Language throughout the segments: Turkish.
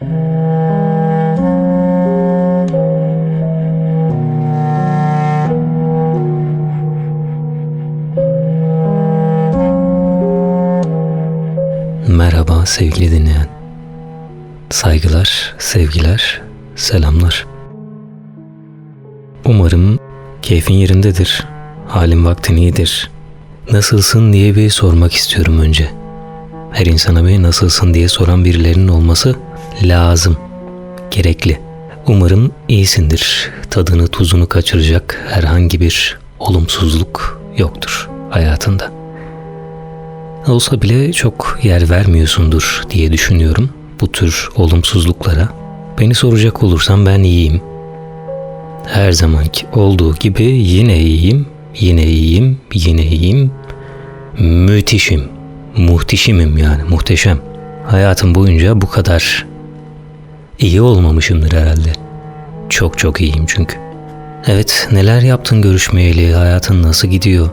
Merhaba sevgili dinleyen. Saygılar, sevgiler, selamlar. Umarım keyfin yerindedir. Halin vaktin iyidir. Nasılsın diye bir sormak istiyorum önce. Her insana bir nasılsın diye soran birilerinin olması lazım. Gerekli. Umarım iyisindir. Tadını tuzunu kaçıracak herhangi bir olumsuzluk yoktur hayatında. Olsa bile çok yer vermiyorsundur diye düşünüyorum bu tür olumsuzluklara. Beni soracak olursan ben iyiyim. Her zamanki olduğu gibi yine iyiyim, yine iyiyim, yine iyiyim. Müthişim, muhteşimim yani muhteşem. Hayatım boyunca bu kadar iyi olmamışımdır herhalde. Çok çok iyiyim çünkü. Evet, neler yaptın görüşmeyeli, hayatın nasıl gidiyor?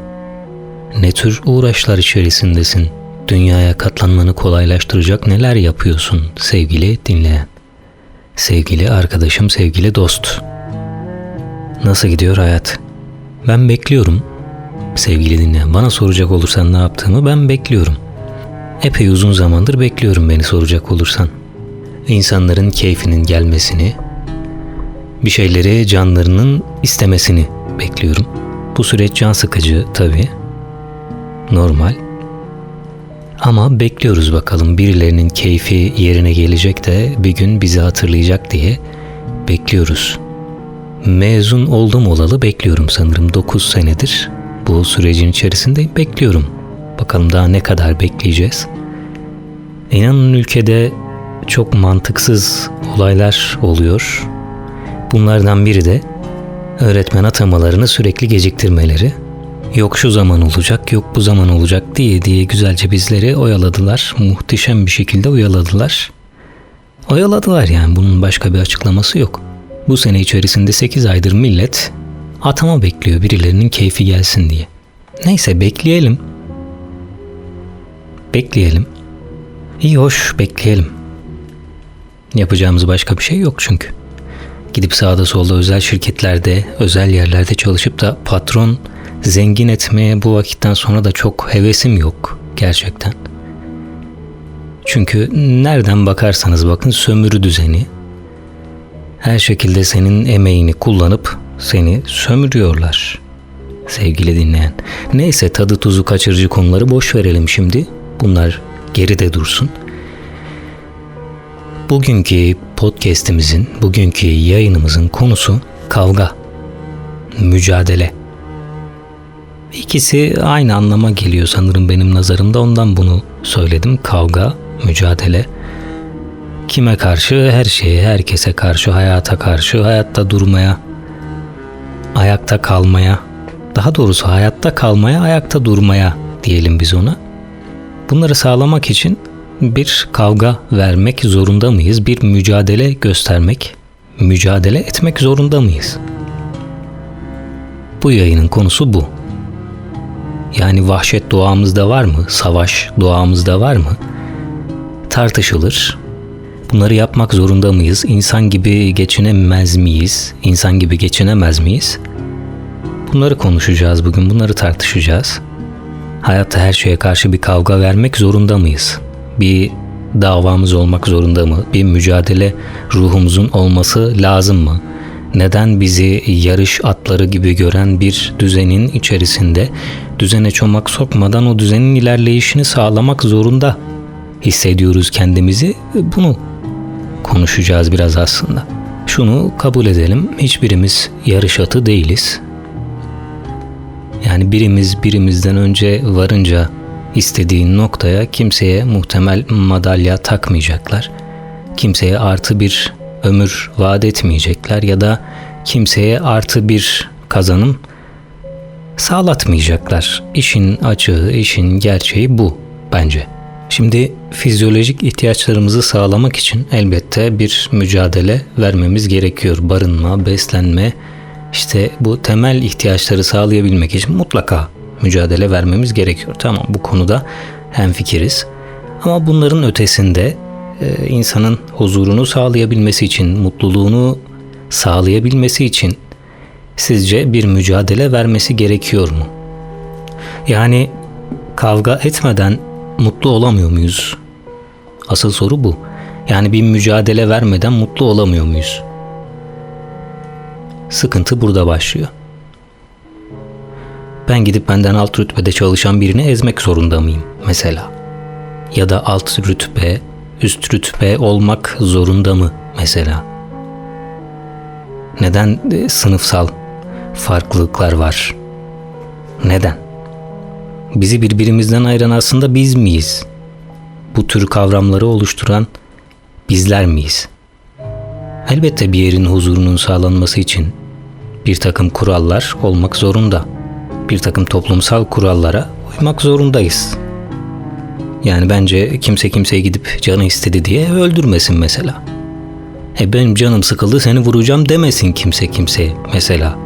Ne tür uğraşlar içerisindesin? Dünyaya katlanmanı kolaylaştıracak neler yapıyorsun sevgili dinleyen? Sevgili arkadaşım, sevgili dost. Nasıl gidiyor hayat? Ben bekliyorum. Sevgili dinleyen, bana soracak olursan ne yaptığımı ben bekliyorum. Epey uzun zamandır bekliyorum beni soracak olursan. İnsanların keyfinin gelmesini, bir şeyleri canlarının istemesini bekliyorum. Bu süreç can sıkıcı tabii normal. Ama bekliyoruz bakalım birilerinin keyfi yerine gelecek de bir gün bizi hatırlayacak diye bekliyoruz. Mezun oldum olalı bekliyorum sanırım 9 senedir. Bu sürecin içerisinde bekliyorum. Bakalım daha ne kadar bekleyeceğiz. İnanın ülkede çok mantıksız olaylar oluyor. Bunlardan biri de öğretmen atamalarını sürekli geciktirmeleri. Yok şu zaman olacak, yok bu zaman olacak diye diye güzelce bizleri oyaladılar. Muhteşem bir şekilde oyaladılar. Oyaladılar yani bunun başka bir açıklaması yok. Bu sene içerisinde 8 aydır millet atama bekliyor birilerinin keyfi gelsin diye. Neyse bekleyelim. Bekleyelim. İyi hoş bekleyelim. Yapacağımız başka bir şey yok çünkü. Gidip sağda solda özel şirketlerde, özel yerlerde çalışıp da patron zengin etmeye bu vakitten sonra da çok hevesim yok gerçekten. Çünkü nereden bakarsanız bakın sömürü düzeni her şekilde senin emeğini kullanıp seni sömürüyorlar. Sevgili dinleyen. Neyse tadı tuzu kaçırıcı konuları boş verelim şimdi. Bunlar geride dursun. Bugünkü podcast'imizin, bugünkü yayınımızın konusu kavga, mücadele. İkisi aynı anlama geliyor sanırım benim nazarımda. Ondan bunu söyledim. Kavga, mücadele. Kime karşı? Her şeye, herkese karşı, hayata karşı, hayatta durmaya, ayakta kalmaya, daha doğrusu hayatta kalmaya, ayakta durmaya diyelim biz ona. Bunları sağlamak için bir kavga vermek zorunda mıyız? Bir mücadele göstermek, mücadele etmek zorunda mıyız? Bu yayının konusu bu. Yani vahşet doğamızda var mı? Savaş doğamızda var mı? Tartışılır. Bunları yapmak zorunda mıyız? İnsan gibi geçinemez miyiz? İnsan gibi geçinemez miyiz? Bunları konuşacağız bugün. Bunları tartışacağız. Hayatta her şeye karşı bir kavga vermek zorunda mıyız? Bir davamız olmak zorunda mı? Bir mücadele ruhumuzun olması lazım mı? Neden bizi yarış atları gibi gören bir düzenin içerisinde düzene çomak sokmadan o düzenin ilerleyişini sağlamak zorunda hissediyoruz kendimizi? Bunu konuşacağız biraz aslında. Şunu kabul edelim. Hiçbirimiz yarış atı değiliz. Yani birimiz birimizden önce varınca istediğin noktaya kimseye muhtemel madalya takmayacaklar. Kimseye artı bir ömür vaat etmeyecekler ya da kimseye artı bir kazanım sağlatmayacaklar. İşin açığı, işin gerçeği bu bence. Şimdi fizyolojik ihtiyaçlarımızı sağlamak için elbette bir mücadele vermemiz gerekiyor. Barınma, beslenme, işte bu temel ihtiyaçları sağlayabilmek için mutlaka mücadele vermemiz gerekiyor. Tamam bu konuda hemfikiriz. Ama bunların ötesinde e, insanın huzurunu sağlayabilmesi için, mutluluğunu sağlayabilmesi için sizce bir mücadele vermesi gerekiyor mu? Yani kavga etmeden mutlu olamıyor muyuz? Asıl soru bu. Yani bir mücadele vermeden mutlu olamıyor muyuz? Sıkıntı burada başlıyor. Ben gidip benden alt rütbede çalışan birini ezmek zorunda mıyım mesela? Ya da alt rütbe, üst rütbe olmak zorunda mı mesela? Neden e, sınıfsal farklılıklar var? Neden? Bizi birbirimizden ayıran aslında biz miyiz? Bu tür kavramları oluşturan bizler miyiz? Elbette bir yerin huzurunun sağlanması için bir takım kurallar olmak zorunda. Bir takım toplumsal kurallara uymak zorundayız. Yani bence kimse kimseye gidip canı istedi diye öldürmesin mesela. E benim canım sıkıldı seni vuracağım demesin kimse kimseye mesela.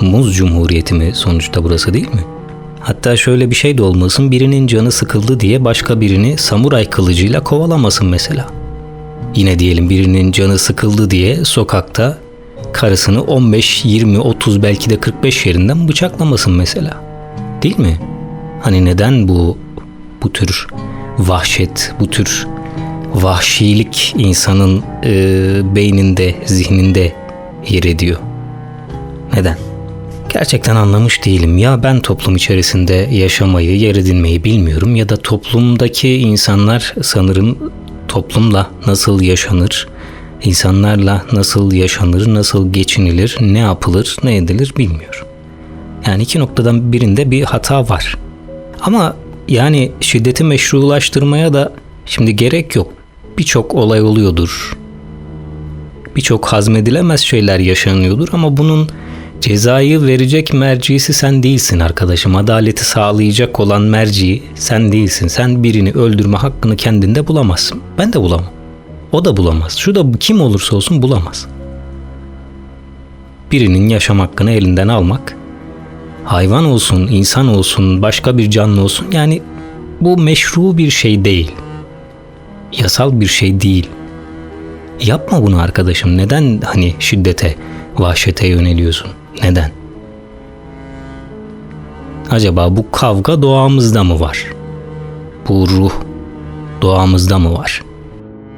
Muz Cumhuriyeti mi sonuçta burası değil mi? Hatta şöyle bir şey de olmasın birinin canı sıkıldı diye başka birini samuray kılıcıyla kovalamasın mesela. Yine diyelim birinin canı sıkıldı diye sokakta karısını 15, 20, 30 belki de 45 yerinden bıçaklamasın mesela. Değil mi? Hani neden bu bu tür vahşet, bu tür vahşilik insanın e, beyninde, zihninde yer ediyor? Neden? Gerçekten anlamış değilim. Ya ben toplum içerisinde yaşamayı, yer edinmeyi bilmiyorum ya da toplumdaki insanlar sanırım toplumla nasıl yaşanır, insanlarla nasıl yaşanır, nasıl geçinilir, ne yapılır, ne edilir bilmiyorum. Yani iki noktadan birinde bir hata var. Ama yani şiddeti meşrulaştırmaya da şimdi gerek yok. Birçok olay oluyordur. Birçok hazmedilemez şeyler yaşanıyordur ama bunun cezayı verecek mercisi sen değilsin arkadaşım. Adaleti sağlayacak olan merci sen değilsin. Sen birini öldürme hakkını kendinde bulamazsın. Ben de bulamam. O da bulamaz. Şu da kim olursa olsun bulamaz. Birinin yaşam hakkını elinden almak, hayvan olsun, insan olsun, başka bir canlı olsun yani bu meşru bir şey değil. Yasal bir şey değil. Yapma bunu arkadaşım. Neden hani şiddete, vahşete yöneliyorsun? Neden? Acaba bu kavga doğamızda mı var? Bu ruh doğamızda mı var?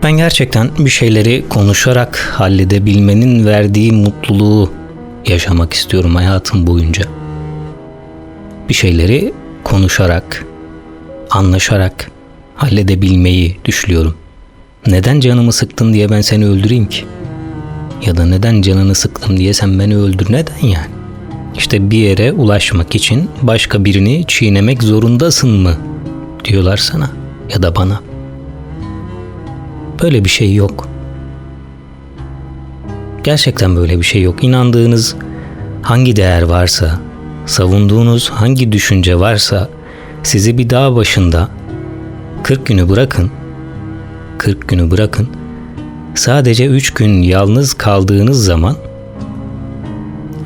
Ben gerçekten bir şeyleri konuşarak halledebilmenin verdiği mutluluğu yaşamak istiyorum hayatım boyunca. Bir şeyleri konuşarak, anlaşarak halledebilmeyi düşlüyorum. Neden canımı sıktın diye ben seni öldüreyim ki? Ya da neden canını sıktım diye sen beni öldür neden yani? İşte bir yere ulaşmak için başka birini çiğnemek zorundasın mı diyorlar sana ya da bana. Böyle bir şey yok. Gerçekten böyle bir şey yok. İnandığınız hangi değer varsa, savunduğunuz hangi düşünce varsa sizi bir dağ başında 40 günü bırakın. 40 günü bırakın. Sadece 3 gün yalnız kaldığınız zaman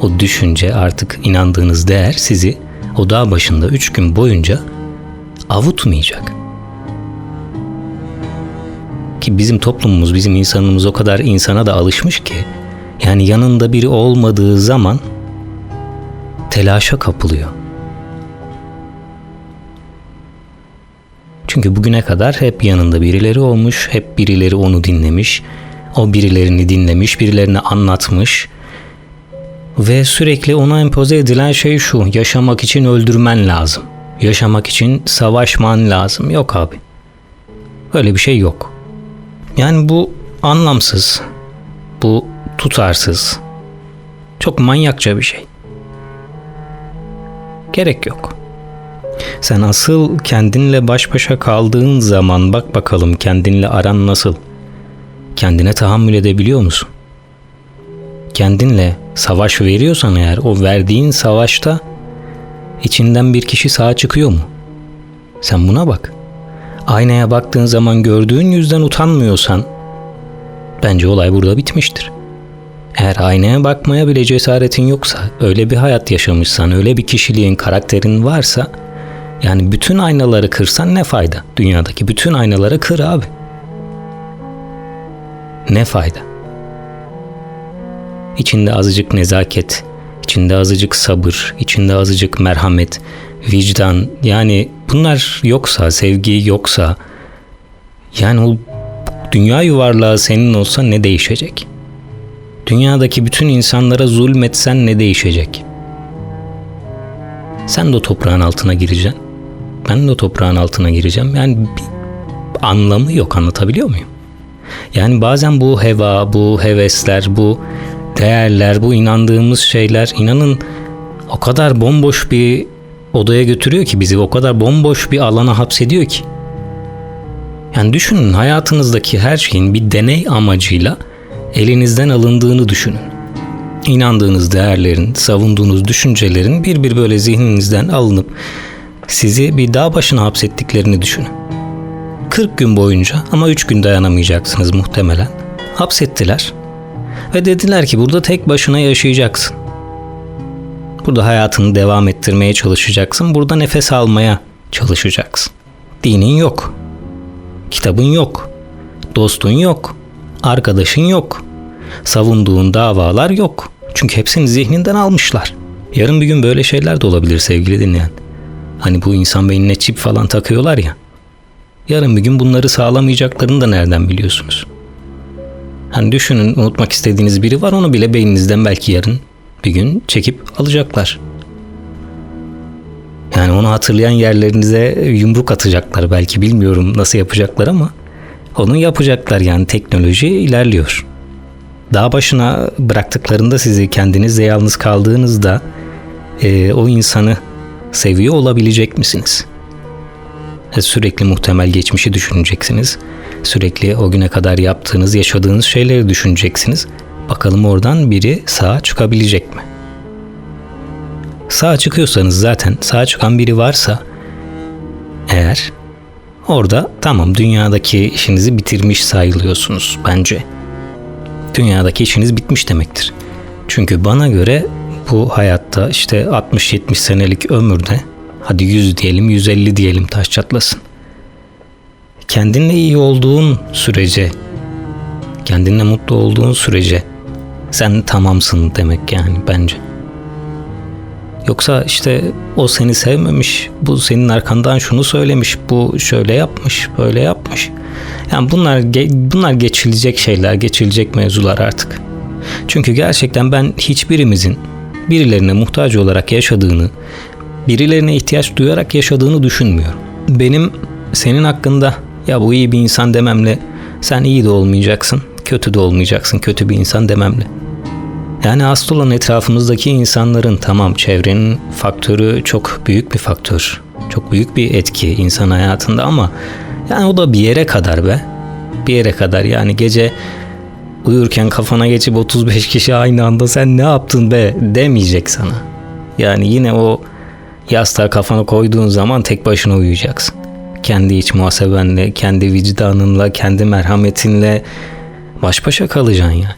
o düşünce artık inandığınız değer sizi o dağ başında 3 gün boyunca avutmayacak. Bizim toplumumuz, bizim insanımız o kadar insana da alışmış ki yani yanında biri olmadığı zaman telaşa kapılıyor. Çünkü bugüne kadar hep yanında birileri olmuş, hep birileri onu dinlemiş, o birilerini dinlemiş, birilerini anlatmış ve sürekli ona empoze edilen şey şu, yaşamak için öldürmen lazım. Yaşamak için savaşman lazım. Yok abi. Öyle bir şey yok. Yani bu anlamsız, bu tutarsız, çok manyakça bir şey. Gerek yok. Sen asıl kendinle baş başa kaldığın zaman bak bakalım kendinle aran nasıl? Kendine tahammül edebiliyor musun? Kendinle savaş veriyorsan eğer o verdiğin savaşta içinden bir kişi sağ çıkıyor mu? Sen buna bak. Aynaya baktığın zaman gördüğün yüzden utanmıyorsan bence olay burada bitmiştir. Eğer aynaya bakmaya bile cesaretin yoksa, öyle bir hayat yaşamışsan, öyle bir kişiliğin, karakterin varsa yani bütün aynaları kırsan ne fayda? Dünyadaki bütün aynaları kır abi. Ne fayda? İçinde azıcık nezaket, içinde azıcık sabır, içinde azıcık merhamet, vicdan yani bunlar yoksa, sevgi yoksa yani o dünya yuvarlağı senin olsa ne değişecek? Dünyadaki bütün insanlara zulmetsen ne değişecek? Sen de o toprağın altına gireceksin. Ben de o toprağın altına gireceğim. Yani bir anlamı yok anlatabiliyor muyum? Yani bazen bu heva, bu hevesler, bu değerler, bu inandığımız şeyler inanın o kadar bomboş bir odaya götürüyor ki bizi o kadar bomboş bir alana hapsediyor ki. Yani düşünün hayatınızdaki her şeyin bir deney amacıyla elinizden alındığını düşünün. İnandığınız değerlerin, savunduğunuz düşüncelerin bir bir böyle zihninizden alınıp sizi bir dağ başına hapsettiklerini düşünün. 40 gün boyunca ama 3 gün dayanamayacaksınız muhtemelen. Hapsettiler ve dediler ki burada tek başına yaşayacaksın. Burada hayatını devam ettirmeye çalışacaksın. Burada nefes almaya çalışacaksın. Dinin yok. Kitabın yok. Dostun yok. Arkadaşın yok. Savunduğun davalar yok. Çünkü hepsini zihninden almışlar. Yarın bir gün böyle şeyler de olabilir sevgili dinleyen. Hani bu insan beynine çip falan takıyorlar ya. Yarın bir gün bunları sağlamayacaklarını da nereden biliyorsunuz? Hani düşünün unutmak istediğiniz biri var onu bile beyninizden belki yarın bir gün çekip alacaklar. Yani onu hatırlayan yerlerinize yumruk atacaklar belki bilmiyorum nasıl yapacaklar ama onu yapacaklar yani teknoloji ilerliyor. Dağ başına bıraktıklarında sizi kendinizle yalnız kaldığınızda e, o insanı seviyor olabilecek misiniz? E, sürekli muhtemel geçmişi düşüneceksiniz. Sürekli o güne kadar yaptığınız, yaşadığınız şeyleri düşüneceksiniz. Bakalım oradan biri sağa çıkabilecek mi? Sağa çıkıyorsanız zaten sağa çıkan biri varsa eğer orada tamam dünyadaki işinizi bitirmiş sayılıyorsunuz bence. Dünyadaki işiniz bitmiş demektir. Çünkü bana göre bu hayatta işte 60-70 senelik ömürde hadi 100 diyelim 150 diyelim taş çatlasın. Kendinle iyi olduğun sürece kendinle mutlu olduğun sürece sen tamamsın demek yani bence. Yoksa işte o seni sevmemiş, bu senin arkandan şunu söylemiş, bu şöyle yapmış, böyle yapmış. Yani bunlar bunlar geçilecek şeyler, geçilecek mevzular artık. Çünkü gerçekten ben hiçbirimizin birilerine muhtaç olarak yaşadığını, birilerine ihtiyaç duyarak yaşadığını düşünmüyorum. Benim senin hakkında ya bu iyi bir insan dememle sen iyi de olmayacaksın, kötü de olmayacaksın, kötü bir insan dememle. Yani asıl olan etrafımızdaki insanların tamam çevrenin faktörü çok büyük bir faktör. Çok büyük bir etki insan hayatında ama yani o da bir yere kadar be. Bir yere kadar yani gece uyurken kafana geçip 35 kişi aynı anda sen ne yaptın be demeyecek sana. Yani yine o yastığa kafanı koyduğun zaman tek başına uyuyacaksın. Kendi iç muhasebenle, kendi vicdanınla, kendi merhametinle baş başa kalacaksın yani.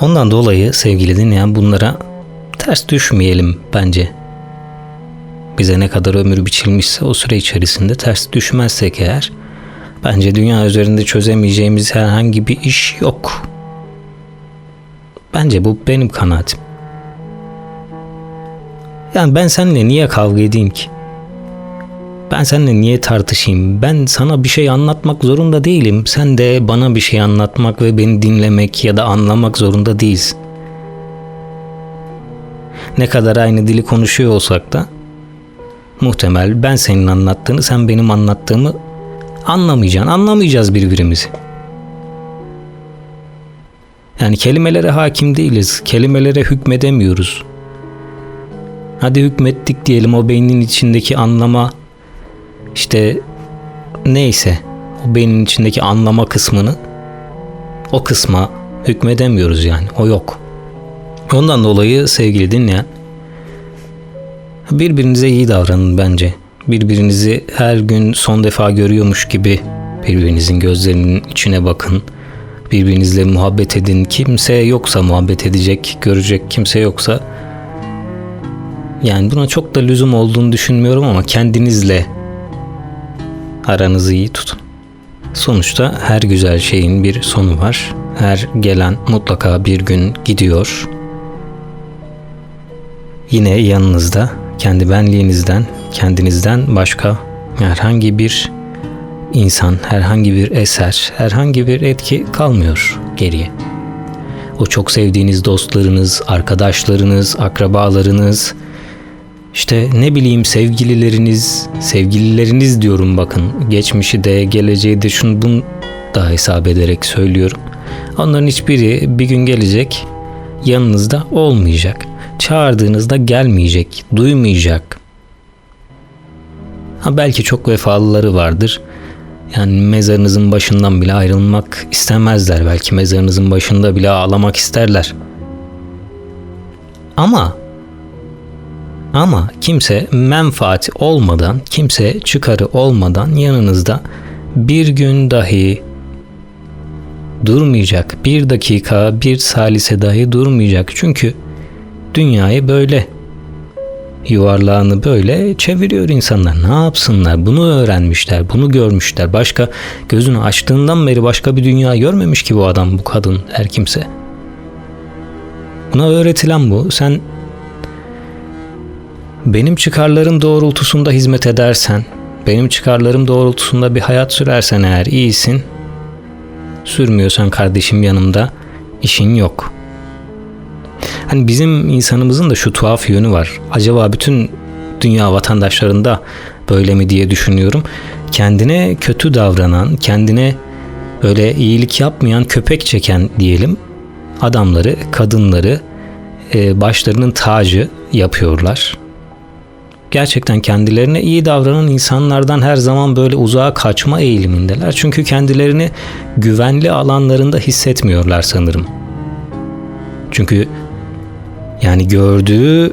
Ondan dolayı sevgili dinleyen bunlara ters düşmeyelim bence. Bize ne kadar ömür biçilmişse o süre içerisinde ters düşmezsek eğer bence dünya üzerinde çözemeyeceğimiz herhangi bir iş yok. Bence bu benim kanaatim. Yani ben seninle niye kavga edeyim ki? Ben seninle niye tartışayım? Ben sana bir şey anlatmak zorunda değilim. Sen de bana bir şey anlatmak ve beni dinlemek ya da anlamak zorunda değilsin. Ne kadar aynı dili konuşuyor olsak da muhtemel ben senin anlattığını, sen benim anlattığımı anlamayacaksın. Anlamayacağız birbirimizi. Yani kelimelere hakim değiliz. Kelimelere hükmedemiyoruz. Hadi hükmettik diyelim o beynin içindeki anlama işte neyse o beynin içindeki anlama kısmını o kısma hükmedemiyoruz yani. O yok. Ondan dolayı sevgili dinleyen birbirinize iyi davranın bence. Birbirinizi her gün son defa görüyormuş gibi birbirinizin gözlerinin içine bakın. Birbirinizle muhabbet edin. Kimse yoksa muhabbet edecek, görecek kimse yoksa yani buna çok da lüzum olduğunu düşünmüyorum ama kendinizle aranızı iyi tutun. Sonuçta her güzel şeyin bir sonu var. Her gelen mutlaka bir gün gidiyor. Yine yanınızda kendi benliğinizden, kendinizden başka herhangi bir insan, herhangi bir eser, herhangi bir etki kalmıyor geriye. O çok sevdiğiniz dostlarınız, arkadaşlarınız, akrabalarınız, işte ne bileyim sevgilileriniz, sevgilileriniz diyorum bakın. Geçmişi de geleceği de şunu bunu da hesap ederek söylüyorum. Onların hiçbiri bir gün gelecek yanınızda olmayacak. Çağırdığınızda gelmeyecek, duymayacak. Ha belki çok vefalıları vardır. Yani mezarınızın başından bile ayrılmak istemezler. Belki mezarınızın başında bile ağlamak isterler. Ama ama kimse menfaati olmadan, kimse çıkarı olmadan yanınızda bir gün dahi durmayacak. Bir dakika, bir salise dahi durmayacak. Çünkü dünyayı böyle yuvarlağını böyle çeviriyor insanlar. Ne yapsınlar? Bunu öğrenmişler, bunu görmüşler. Başka gözünü açtığından beri başka bir dünya görmemiş ki bu adam, bu kadın, her kimse. Buna öğretilen bu. Sen benim çıkarlarım doğrultusunda hizmet edersen, benim çıkarlarım doğrultusunda bir hayat sürersen eğer iyisin. Sürmüyorsan kardeşim yanımda işin yok. Hani bizim insanımızın da şu tuhaf yönü var. Acaba bütün dünya vatandaşlarında böyle mi diye düşünüyorum. Kendine kötü davranan, kendine böyle iyilik yapmayan, köpek çeken diyelim adamları, kadınları e, başlarının tacı yapıyorlar gerçekten kendilerine iyi davranan insanlardan her zaman böyle uzağa kaçma eğilimindeler. Çünkü kendilerini güvenli alanlarında hissetmiyorlar sanırım. Çünkü yani gördüğü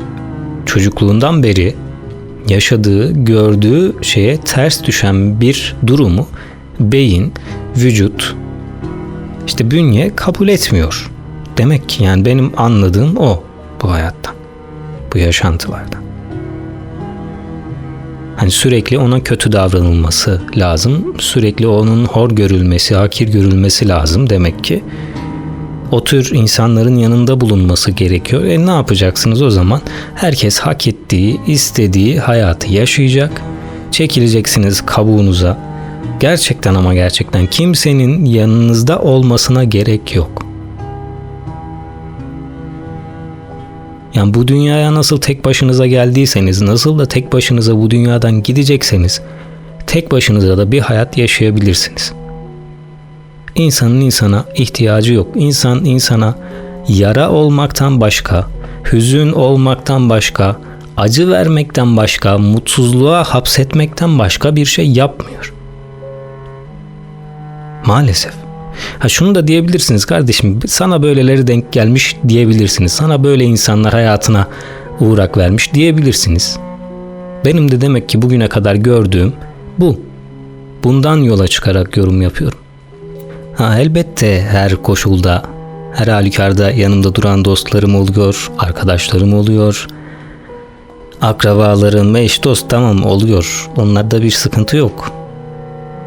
çocukluğundan beri yaşadığı, gördüğü şeye ters düşen bir durumu beyin, vücut, işte bünye kabul etmiyor. Demek ki yani benim anladığım o bu hayattan, bu yaşantılardan. Hani sürekli ona kötü davranılması lazım. Sürekli onun hor görülmesi, hakir görülmesi lazım demek ki. O tür insanların yanında bulunması gerekiyor. E ne yapacaksınız o zaman? Herkes hak ettiği, istediği hayatı yaşayacak. Çekileceksiniz kabuğunuza. Gerçekten ama gerçekten kimsenin yanınızda olmasına gerek yok. Yani bu dünyaya nasıl tek başınıza geldiyseniz, nasıl da tek başınıza bu dünyadan gidecekseniz, tek başınıza da bir hayat yaşayabilirsiniz. İnsanın insana ihtiyacı yok. İnsan insana yara olmaktan başka, hüzün olmaktan başka, acı vermekten başka, mutsuzluğa hapsetmekten başka bir şey yapmıyor. Maalesef. Ha şunu da diyebilirsiniz kardeşim sana böyleleri denk gelmiş diyebilirsiniz. Sana böyle insanlar hayatına uğrak vermiş diyebilirsiniz. Benim de demek ki bugüne kadar gördüğüm bu. Bundan yola çıkarak yorum yapıyorum. Ha elbette her koşulda, her halükarda yanımda duran dostlarım oluyor, arkadaşlarım oluyor. Akrabalarım, eş dost tamam oluyor. Onlarda bir sıkıntı yok.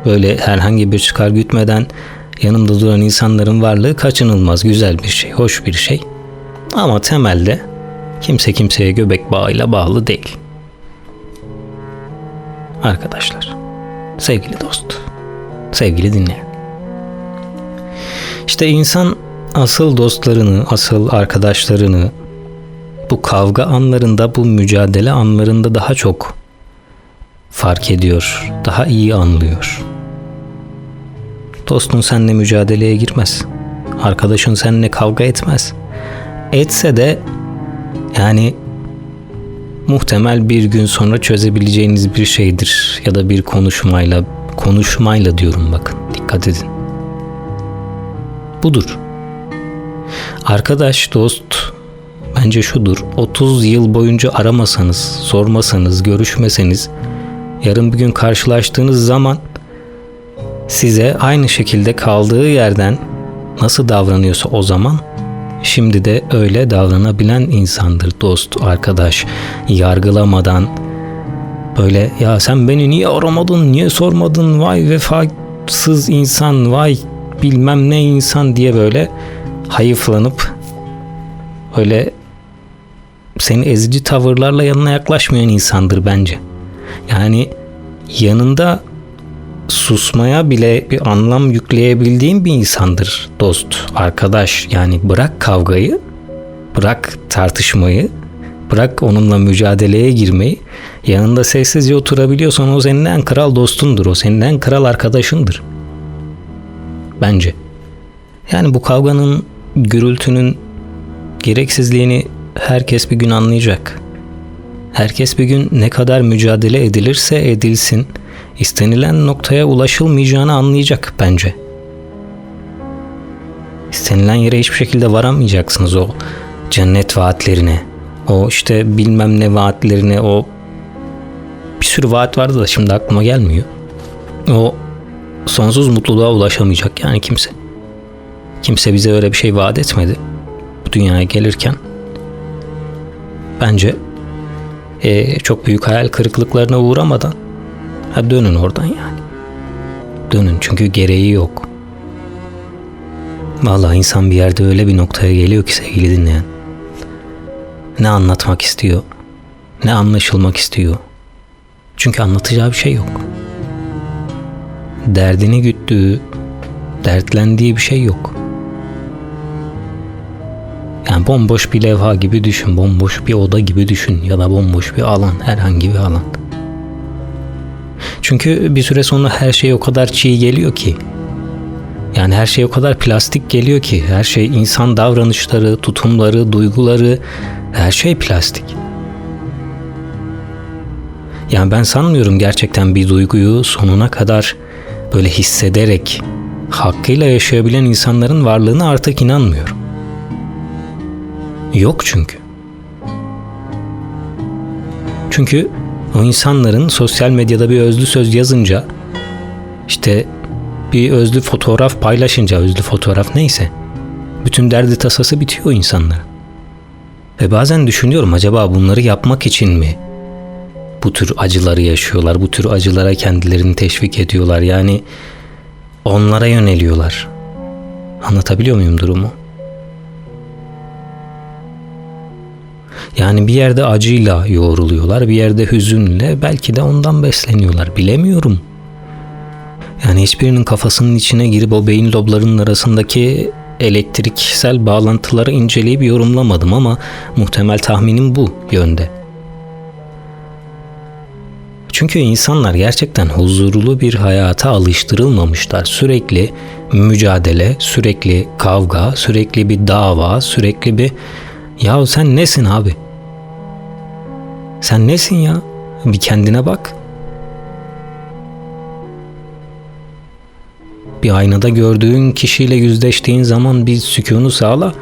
Böyle herhangi bir çıkar gütmeden yanımda duran insanların varlığı kaçınılmaz, güzel bir şey, hoş bir şey. Ama temelde kimse kimseye göbek bağıyla bağlı değil. Arkadaşlar, sevgili dost, sevgili dinleyen. İşte insan asıl dostlarını, asıl arkadaşlarını bu kavga anlarında, bu mücadele anlarında daha çok fark ediyor, daha iyi anlıyor. Dostun seninle mücadeleye girmez. Arkadaşın seninle kavga etmez. Etse de yani muhtemel bir gün sonra çözebileceğiniz bir şeydir ya da bir konuşmayla konuşmayla diyorum bakın dikkat edin. Budur. Arkadaş, dost bence şudur. 30 yıl boyunca aramasanız, sormasanız, görüşmeseniz yarın bir gün karşılaştığınız zaman size aynı şekilde kaldığı yerden nasıl davranıyorsa o zaman şimdi de öyle davranabilen insandır dost, arkadaş, yargılamadan böyle ya sen beni niye aramadın, niye sormadın, vay vefa sız insan vay bilmem ne insan diye böyle hayıflanıp öyle senin ezici tavırlarla yanına yaklaşmayan insandır bence. Yani yanında susmaya bile bir anlam yükleyebildiğin bir insandır dost, arkadaş. Yani bırak kavgayı, bırak tartışmayı, bırak onunla mücadeleye girmeyi. Yanında sessizce oturabiliyorsan o senin en kral dostundur, o senin en kral arkadaşındır. Bence. Yani bu kavganın, gürültünün gereksizliğini herkes bir gün anlayacak. Herkes bir gün ne kadar mücadele edilirse edilsin, istenilen noktaya ulaşılmayacağını anlayacak bence. İstenilen yere hiçbir şekilde varamayacaksınız o cennet vaatlerine. O işte bilmem ne vaatlerine o bir sürü vaat vardı da şimdi aklıma gelmiyor. O sonsuz mutluluğa ulaşamayacak yani kimse. Kimse bize öyle bir şey vaat etmedi. Bu dünyaya gelirken. Bence e, çok büyük hayal kırıklıklarına uğramadan ha dönün oradan yani. Dönün çünkü gereği yok. Vallahi insan bir yerde öyle bir noktaya geliyor ki sevgili dinleyen. Ne anlatmak istiyor, ne anlaşılmak istiyor. Çünkü anlatacağı bir şey yok. Derdini güttüğü, dertlendiği bir şey yok. Yani bomboş bir levha gibi düşün, bomboş bir oda gibi düşün ya da bomboş bir alan, herhangi bir alan. Çünkü bir süre sonra her şey o kadar çiğ geliyor ki. Yani her şey o kadar plastik geliyor ki. Her şey insan davranışları, tutumları, duyguları, her şey plastik. Yani ben sanmıyorum gerçekten bir duyguyu sonuna kadar böyle hissederek hakkıyla yaşayabilen insanların varlığına artık inanmıyorum. Yok çünkü. Çünkü o insanların sosyal medyada bir özlü söz yazınca işte bir özlü fotoğraf paylaşınca özlü fotoğraf neyse bütün derdi tasası bitiyor insanların. Ve bazen düşünüyorum acaba bunları yapmak için mi bu tür acıları yaşıyorlar, bu tür acılara kendilerini teşvik ediyorlar. Yani onlara yöneliyorlar. Anlatabiliyor muyum durumu? Yani bir yerde acıyla yoğruluyorlar, bir yerde hüzünle, belki de ondan besleniyorlar. Bilemiyorum. Yani hiçbirinin kafasının içine girip o beyin loblarının arasındaki elektriksel bağlantıları inceleyip yorumlamadım ama muhtemel tahminim bu yönde. Çünkü insanlar gerçekten huzurlu bir hayata alıştırılmamışlar. Sürekli mücadele, sürekli kavga, sürekli bir dava, sürekli bir ya sen nesin abi? Sen nesin ya? Bir kendine bak. Bir aynada gördüğün kişiyle yüzleştiğin zaman bir sükunu sağla.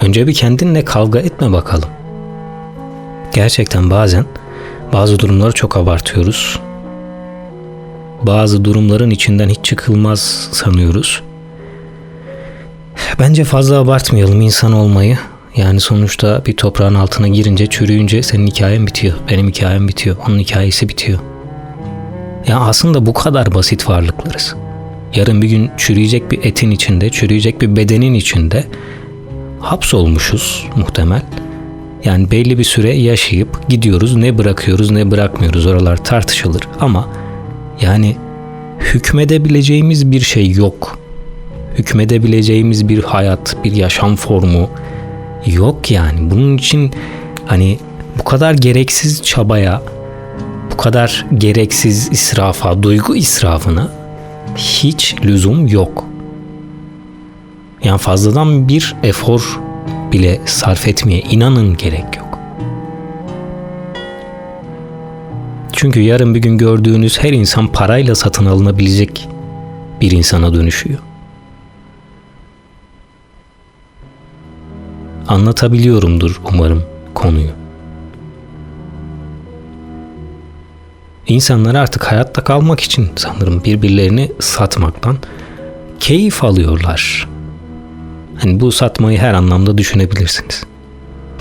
Önce bir kendinle kavga etme bakalım. Gerçekten bazen bazı durumları çok abartıyoruz. Bazı durumların içinden hiç çıkılmaz sanıyoruz. Bence fazla abartmayalım insan olmayı. Yani sonuçta bir toprağın altına girince, çürüyünce senin hikayen bitiyor. Benim hikayem bitiyor. Onun hikayesi bitiyor. Ya aslında bu kadar basit varlıklarız. Yarın bir gün çürüyecek bir etin içinde, çürüyecek bir bedenin içinde hapsolmuşuz muhtemel. Yani belli bir süre yaşayıp gidiyoruz. Ne bırakıyoruz ne bırakmıyoruz oralar tartışılır. Ama yani hükmedebileceğimiz bir şey yok. Hükmedebileceğimiz bir hayat, bir yaşam formu yok yani. Bunun için hani bu kadar gereksiz çabaya, bu kadar gereksiz israfa, duygu israfına hiç lüzum yok. Yani fazladan bir efor bile sarf etmeye inanın gerek yok. Çünkü yarın bir gün gördüğünüz her insan parayla satın alınabilecek bir insana dönüşüyor. Anlatabiliyorumdur umarım konuyu. İnsanlar artık hayatta kalmak için sanırım birbirlerini satmaktan keyif alıyorlar. Hani bu satmayı her anlamda düşünebilirsiniz.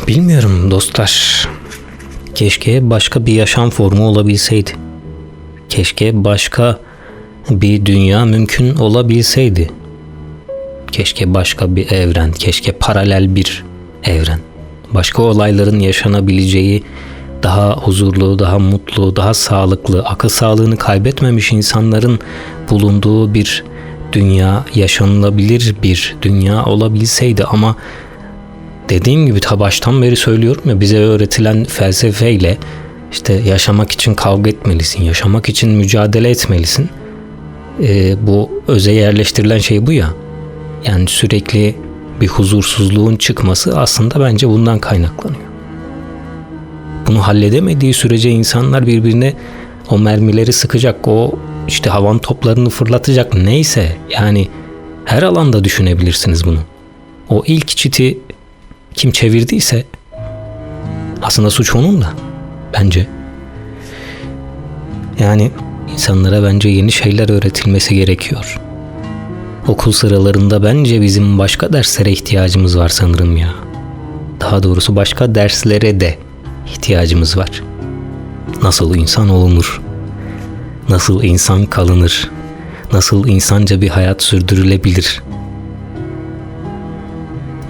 Bilmiyorum dostlar. Keşke başka bir yaşam formu olabilseydi. Keşke başka bir dünya mümkün olabilseydi. Keşke başka bir evren, keşke paralel bir evren. Başka olayların yaşanabileceği daha huzurlu, daha mutlu, daha sağlıklı, akıl sağlığını kaybetmemiş insanların bulunduğu bir dünya, yaşanılabilir bir dünya olabilseydi ama dediğim gibi ta baştan beri söylüyorum ya bize öğretilen felsefeyle işte yaşamak için kavga etmelisin, yaşamak için mücadele etmelisin. Ee, bu öze yerleştirilen şey bu ya. Yani sürekli bir huzursuzluğun çıkması aslında bence bundan kaynaklanıyor. Bunu halledemediği sürece insanlar birbirine o mermileri sıkacak, o işte havan toplarını fırlatacak neyse yani her alanda düşünebilirsiniz bunu. O ilk çiti kim çevirdiyse aslında suç onun da bence. Yani insanlara bence yeni şeyler öğretilmesi gerekiyor. Okul sıralarında bence bizim başka derslere ihtiyacımız var sanırım ya. Daha doğrusu başka derslere de ihtiyacımız var. Nasıl insan olunur? Nasıl insan kalınır? Nasıl insanca bir hayat sürdürülebilir?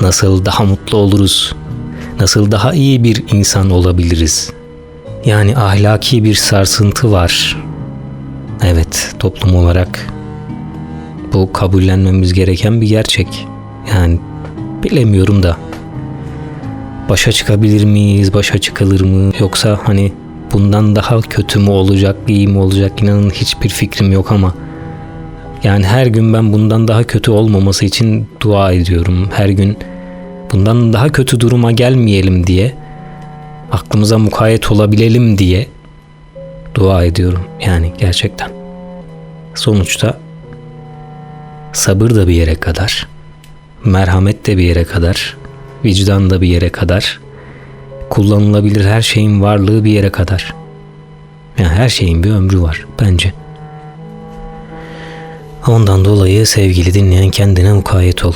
Nasıl daha mutlu oluruz? Nasıl daha iyi bir insan olabiliriz? Yani ahlaki bir sarsıntı var. Evet, toplum olarak bu kabullenmemiz gereken bir gerçek. Yani bilemiyorum da başa çıkabilir miyiz, başa çıkılır mı yoksa hani bundan daha kötü mü olacak, iyi mi olacak inanın hiçbir fikrim yok ama yani her gün ben bundan daha kötü olmaması için dua ediyorum. Her gün bundan daha kötü duruma gelmeyelim diye aklımıza mukayyet olabilelim diye dua ediyorum. Yani gerçekten. Sonuçta sabır da bir yere kadar, merhamet de bir yere kadar, vicdan da bir yere kadar, kullanılabilir her şeyin varlığı bir yere kadar. Yani her şeyin bir ömrü var bence. Ondan dolayı sevgili dinleyen kendine mukayyet ol.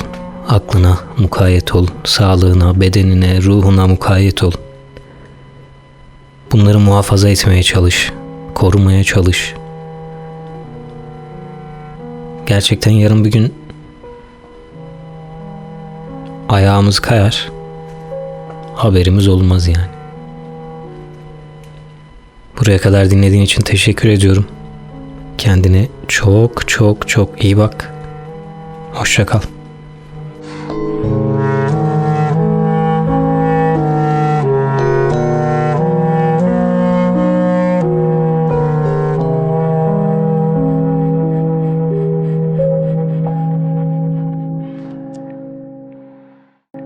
Aklına mukayyet ol. Sağlığına, bedenine, ruhuna mukayyet ol. Bunları muhafaza etmeye çalış. Korumaya çalış. Gerçekten yarın bir gün ayağımız kayar. Haberimiz olmaz yani. Buraya kadar dinlediğin için teşekkür ediyorum. Kendine çok çok çok iyi bak. Hoşça kal.